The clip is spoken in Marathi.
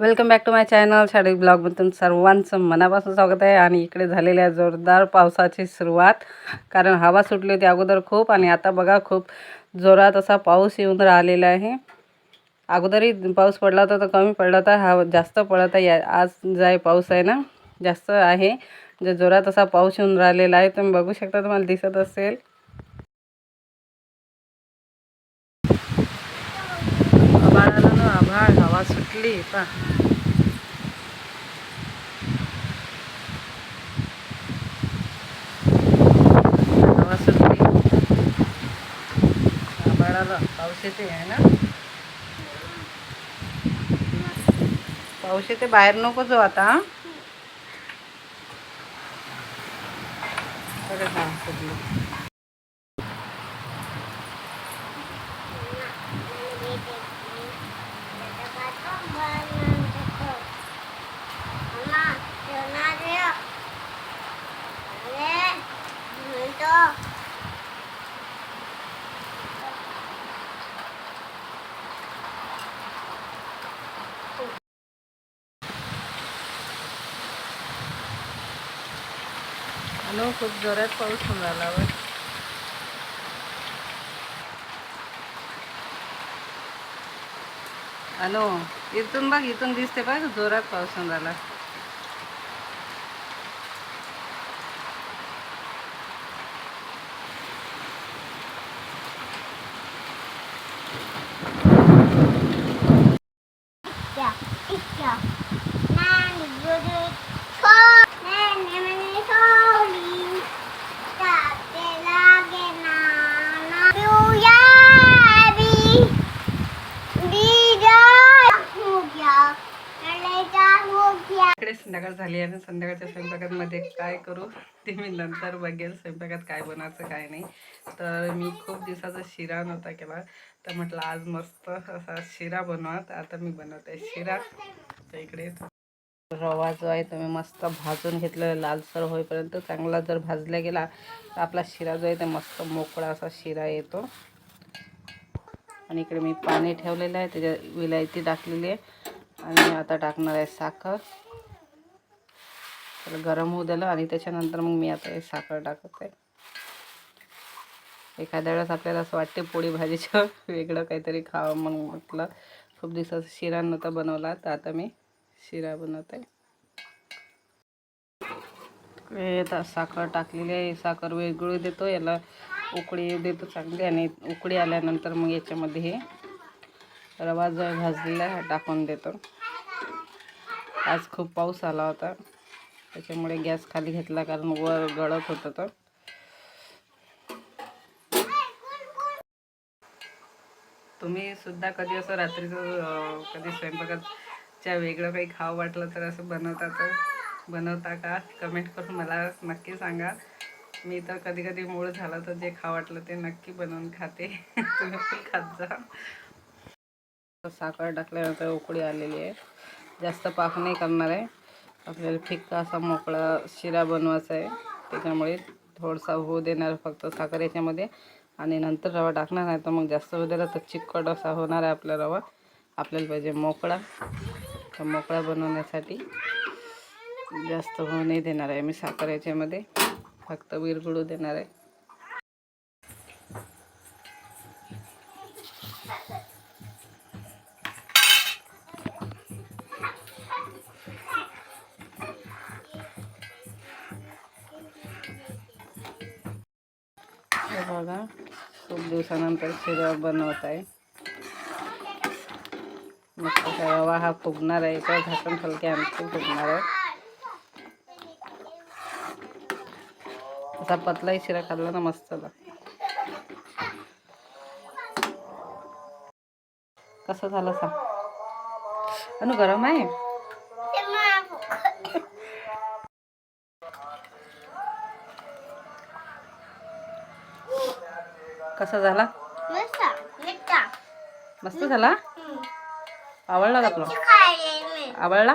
Welcome back to my channel शाळेत ब्लॉगमध्ये तुमचं सर्वांचं मनापासून स्वागत आहे. आणि इकडे झालेल्या आहे जोरदार पावसाची सुरुवात कारण हवा सुटली होती अगोदर खूप आणि आता बघा खूप जोरात असा पाऊस येऊन राहिलेला आहे. अगोदरही पाऊस पडला होता तर कमी पडला होता हा जास्त पडत आहे. या- आज जाय पाऊस आहे ना जास्त आहे. जे जोरात असा पाऊस येऊन राहिलेला आहे तुम्ही बघू शकता तुम्हाला दिसत असेल. आभाळ आलं ना आभाळ. हवा सुटली पा हवा सुटली. आभाळ पाऊस येते आहे ना? पाऊस येते बाहेर नको जाऊ आता हं? अरे हा अनु खूप जोरात पाऊस होऊन राहिला बघ इथून बघ इथून दिसते बघ जोरात पाऊस होऊन राहिला इकडे संध्याकाळ झाली आहे संध्याकाळच्या स्वयंपाकामध्ये काय करू ते मी नंतर बघेल स्वयंपाकात काय बनवायचं काय नाही. तर मी खूप दिवसाचा शिरा नव्हता केला. तर म्हटलं आज मस्त असा शिरा बनवा तर आता मी बनवते शिरा. तर इकडे रवा जो आहे तो मी मस्त भाजून घेतलेला लालसर होईपर्यंत चांगला जर भाजला गेला तर आपला शिरा जो आहे तो मस्त मोकळा असा शिरा येतो. आणि इकडे मी पाणी ठेवलेलं आहे. त्याच्या विलायती टाकलेली आहे. आणि आता टाकणार आहे साखर. त्याला गरम होऊ दिलं आणि त्याच्यानंतर मग मी आता हे साखर टाकत. आहे एखाद्या वेळेस आपल्याला असं वाटते पोळी भाजीचं वेगळं काहीतरी खावं मग म्हटलं. खूप दिवसाचा शिरा नव्हता बनवला तर आता मी शिरा बनवत. आहे आता साखर टाकलेली आहे. साखर वेगळी देतो याला उकळी देतो चांगली आणि उकळी आल्यानंतर मग याच्यामध्ये हे रवा जो भाजलेला हा टाकून देतो. आज खूप पाऊस आला होता. त्याच्यामुळे गॅस खाली घेतला कारण वर गळत होतं तर. तुम्ही सुद्धा कधी असं रात्रीचं कधी स्वयंपाकाच्या वेगळं काही खावं वाटलं तर असं बनवता तर बनवता का? कमेंट करून मला नक्की सांगा. मी तर कधी कधी मूळ झाला तर जे खावं वाटलं ते नक्की बनवून खाते. तुम्ही पण खात जा. साखर टाकल्यानंतर उकळी आलेली आहे. जास्त पाक नाही करणार आहे. आपल्याला फिक्का असा मोकळा शिरा बनवायचा आहे. त्याच्यामुळे थोडासा होऊ देणार फक्त साखर याच्यामध्ये. आणि नंतर रवा टाकणार नाही तर मग जास्त होऊ दिला तर चिकट असा होणार आहे आपला रवा. आपल्याला पाहिजे मोकळा. तर मोकळा बनवण्यासाठी जास्त होऊ नाही देणार आहे मी साखर याच्यामध्ये. फक्त विरगुडू देणार आहे. हे बघा खूप दिवसानंतर शिरा बनवत आहे. मस्त रवा हा फुगणार आहे. तर झाकण फलके आणखी फुगणार आहे. असा पतलाही शिरा खाल्ला ना मस्त कसं झालं सांग? अनु गरम आहे? कसा झाला? मस्त. झाला? आवडला का तुला? आवडला?